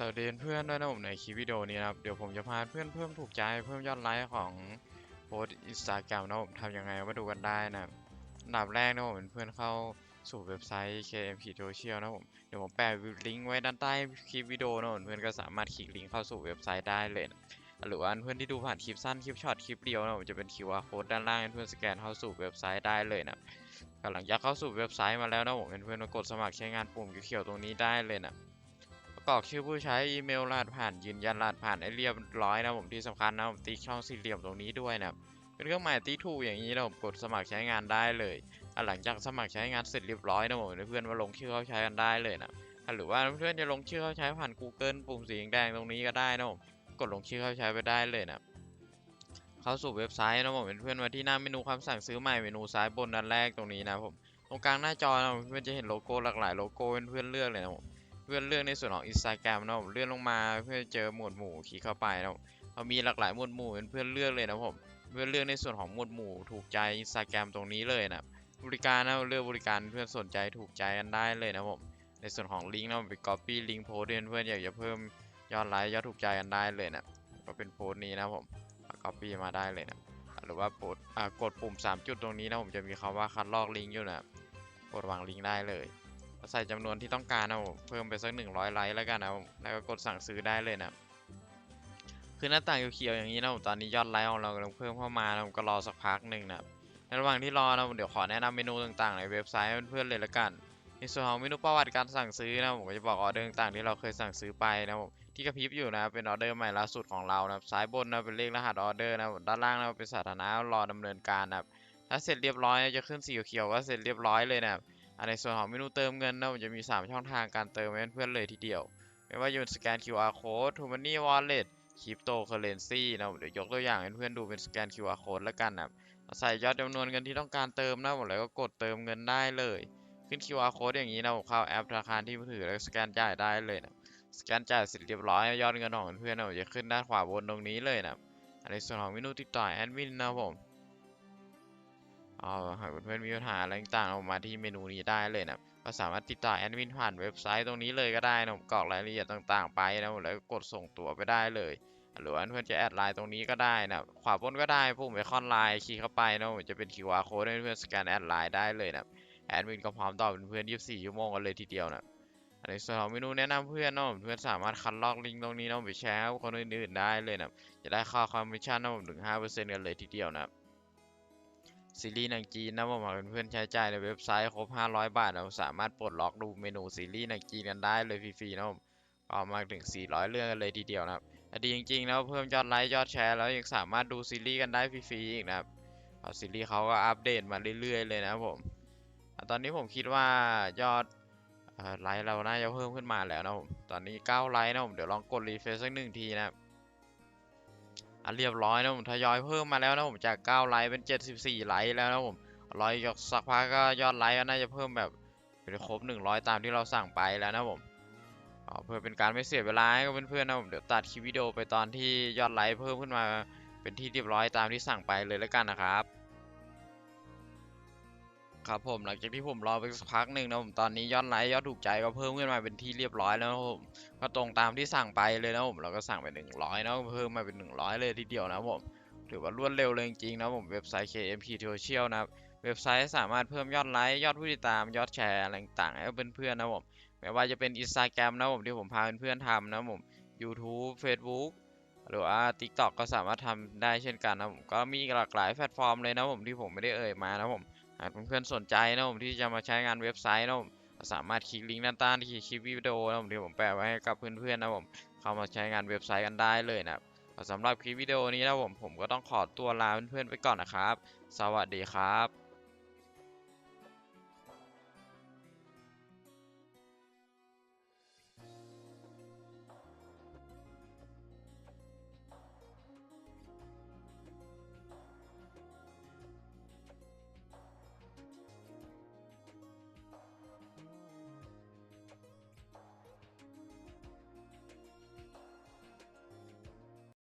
สวัสดีเพื่อนด้วยนะผมในคลิปวิดีโอนี้นะครับ เดี๋ยวผมจะพาเพื่อนเพิ่มถูกใจเพิ่มยอดไลค์ของโพสอินสตาแกรมนะผมทำยังไงมาดูกันได้นะอันดับแรกนะผมเป็นเพื่อนเข้าสู่เว็บไซต์ KMP Social นะผมเดี๋ยวผมแปะลิงก์ไว้ด้านใต้คลิปวิดีโอนะผมเพื่อนก็สามารถคลิกลิงก์เข้าสู่เว็บไซต์ได้เลยนะหรือว่าเพื่อนที่ดูผ่านคลิปสั้นคลิปช็อตคลิปเดียวนะผมจะเป็น QR code ด้านล่างเพื่อนสแกนเข้าสู่เว็บไซต์ได้เลยนะหลังจากเข้าสู่เว็บไซต์มาแล้วนะผมเพื่อนมากดสมัครใช้งานปุ่มเขียวตรงนี้ได้เลยนะ กรอกชื่อผู้ใช้อีเมลรหัสผ่านยืนยันรหัสผ่านให้เรียบร้อยนะผมที่สำคัญนะผมติ๊กช่องสี่เหลี่ยมตรงนี้ด้วยนะครับเป็นเครื่องหมายติ๊กถูกอย่างนี้นะผมกดสมัครใช้งานได้เลยหลังจากสมัครใช้งานเสร็จเรียบร้อยนะผมเพื่อนมาลงชื่อเข้าใช้กันได้เลยนะหรือว่าเพื่อนจะลงชื่อเข้าใช้ผ่าน Google ปุ่มสีแดงตรงนี้ก็ได้นะผมกดลงชื่อเข้าใช้ไปได้เลยนะเข้าสู่เว็บไซต์นะผมเพื่อนมาที่หน้าเมนูคำสั่งซื้อใหม่เมนูซ้ายบนด้านแรกตรงนี้นะผมตรงกลางหน้าจอนะเพื่อนจะเห็นโลโก้หลากหลายโลโก้เพื่อนเลือกเลยนะผม เพื่อนเลือกในส่วนของ Instagram นะผมเลื่อนลงมาเพื่อเจอหมวดหมู่คลิกเข้าไปนะผมเรามีหลากหลายหมวดหมู่เป็นเพื่อนเลือกเลยนะผมเพื่อนเลือกในส่วนของหมวดหมู่ถูกใจ Instagram ตรงนี้เลยนะบริการนะเลือกบริการเพื่อนสนใจถูกใจกันได้เลยนะผมในส่วนของลิงก์นะผมไป copy ลิงก์โพสเพื่อนเพื่อนอยากจะเพิ่มยอดไลค์ยอดถูกใจกันได้เลยนะก็เป็นโพสนี้นะผม copy มาได้เลยนะหรือว่าโพสกดปุ่ม 3 จุดตรงนี้นะผมจะมีคำว่าคัดลอกลิงก์อยู่นะกดวางลิงก์ได้เลย ใส่จำนวนที่ต้องการนะผมเพิ่มไปสักหนึ่งร้อยไลค์แล้วกันนะผมแล้วก็กดสั่งซื้อได้เลยนะคือหน้าต่างเขียวๆอย่างนี้นะผมตอนนี้ยอดไลค์ของเรากำลังเพิ่มเข้ามานะผมก็รอสักพักหนึ่งนะในระหว่างที่รอนะผมเดี๋ยวขอแนะนำเมนูต่างๆในเว็บไซต์เพื่อนๆเลยละกันในส่วนของเมนูประวัติการสั่งซื้อนะผมก็จะบอกออเดอร์ต่างๆที่เราเคยสั่งซื้อไปนะผมที่กระพริบอยู่นะเป็นออเดอร์ใหม่ล่าสุดของเรานะซ้ายบนนะเป็นเลขรหัสออเดอร์นะด้านล่างนะเป็นสถานะรอดำเนินการนะครับถ้าเสร็จเรียบร้อยจะขึ้นสีเขียวๆก็เสร็จเรียบร้อยเลยนะครับ อันในส่วนของเมนูเติมเงินนะผมจะมี 3 ช่องทางการเติมให้เพื่อนๆเลยทีเดียว ไม่ว่าจะเป็นสแกน QR code t o Money Wallet Cryptocurrency นะผมเดี๋ยวยกตัวอย่างให้เพื่อนๆดูเป็นสแกน QR code แล้วกันนะใส่ยอดจำนวนเงินที่ต้องการเติมนะผมแล้วก็กดเติมเงินได้เลย ขึ้น QR code อย่างนี้นะผมเข้าแอปธนาคารที่มือถือแล้วสแกนจ่ายได้เลยนะสแกนจ่ายเสร็จเรียบร้อยยอดเงินของเพื่อนๆนะผมจะขึ้นด้านขวาบนตรงนี้เลยนะในส่วนของเมนูติดต่อแอดมินนะผม อหากเพื่อนๆมีปัญหาอะไรต่างๆเอามาที่เมนูนี้ได้เลยนะก็สามารถติดต่อแอดมินผ่านเว็บไซต์ตรงนี้เลยก็ได้นะผมกรอกรายละเอียดต่างๆ ไปนะแล้วกดส่งตั๋วไปได้เลย หรือว่าเพื่อนจะแอดไลน์ตรงนี้ก็ได้นะขวาบนก็ได้ปุ่มไอคอนไลน์คลิกเข้าไปนะจะเป็น QR code ให้เพื่อนสแกนแอดไลน์ได้เลยนะแอดมินก็พร้อมตอบเพื่อน24ชั่วโมงกันเลยทีเดียวนะในส่วนของเมนูแนะนำเพื่อนนะเพื่อนสามารถคัดลอกลิงก์ตรงนี้นะไปแชร์คนอื่นๆได้เลยนะจะได้ค่าคอมมิชชั่นนะผมถึง5%กันเลยทีเดียวนะ ซีรีส์หนังจีนนะผมหากเพื่อนๆใช้จ่ายในเว็บไซต์ครบ 500 บาทเราสามารถปลดล็อกดูเมนูซีรีส์หนังจีนกันได้เลยฟรีๆนะผมก็มาถึง 400 เรื่องกันเลยทีเดียวนะครับดีจริงๆแล้วเพิ่มยอดไลค์ยอดแชร์แล้วยังสามารถดูซีรีส์กันได้ฟรีๆอีกนะครับซีรีส์เขาก็อัปเดตมาเรื่อยๆเลยนะครับผมตอนนี้ผมคิดว่ายอดไลค์เราน่าจะเพิ่มขึ้นมาแล้วนะผมตอนนี้ 9 ไลค์นะผมเดี๋ยวลองกดรีเฟรชสักหนึ่งทีนะครับ อะเรียบร้อยนะผมทยอยเพิ่มมาแล้วนะผมจาก9ไลค์เป็น 74 ไลค์แล้วนะผมรออีกสักพักก็ยอดไลค์ก็น่าจะเพิ่มแบบเป็นครบ 100 ตามที่เราสั่งไปแล้วนะผมเพื่อเป็นการไม่เสียเวลาให้กับเพื่อนๆนะผมเดี๋ยวตัดคลิปวิดีโอไปตอนที่ยอดไลค์เพิ่มขึ้นมาเป็นที่เรียบร้อยตามที่สั่งไปเลยแล้วกันนะครับ ครับผมหลังจากที่ผมรอไปสักพักหนึ่งนะผมตอนนี้ยอดไลค์ยอดถูกใจก็เพิ่มขึ้นมาเป็นที่เรียบร้อยแล้วนะผมก็ตรงตามที่สั่งไปเลยนะผมเราก็สั่งไป100นะเพิ่มมาเป็น100เลยทีเดียวนะผมถือว่ารวดเร็วเลยจริงๆนะผมเว็บไซต์ KMP Social นะเว็บไซต์สามารถเพิ่มยอดไลค์ยอดผู้ติดตามยอดแชร์อะไรต่างๆให้เพื่อนๆนะผมไม่ว่าจะเป็น Instagram นะผมที่ผมพาเพื่อนๆทำนะผม YouTube Facebook หรือว่า TikTok ก็สามารถทำได้เช่นกันนะผมก็มีหลากหลายแพลตฟอร์มเลยนะผมที่ผมไม่ได้เอ่ยมานะผม หากเพื่อนๆสนใจนะผมที่จะมาใช้งานเว็บไซต์นะผมสามารถคลิกลิงก์ด้านใต้ที่คลิปวิดีโอนะผมที่ผมแปะไว้ให้กับเพื่อนๆนะผมเข้ามาใช้งานเว็บไซต์กันได้เลยนะครับสำหรับคลิปวิดีโอนี้นะผมผมก็ต้องขอตัวลาเพื่อนๆไปก่อนนะครับ สวัสดีครับ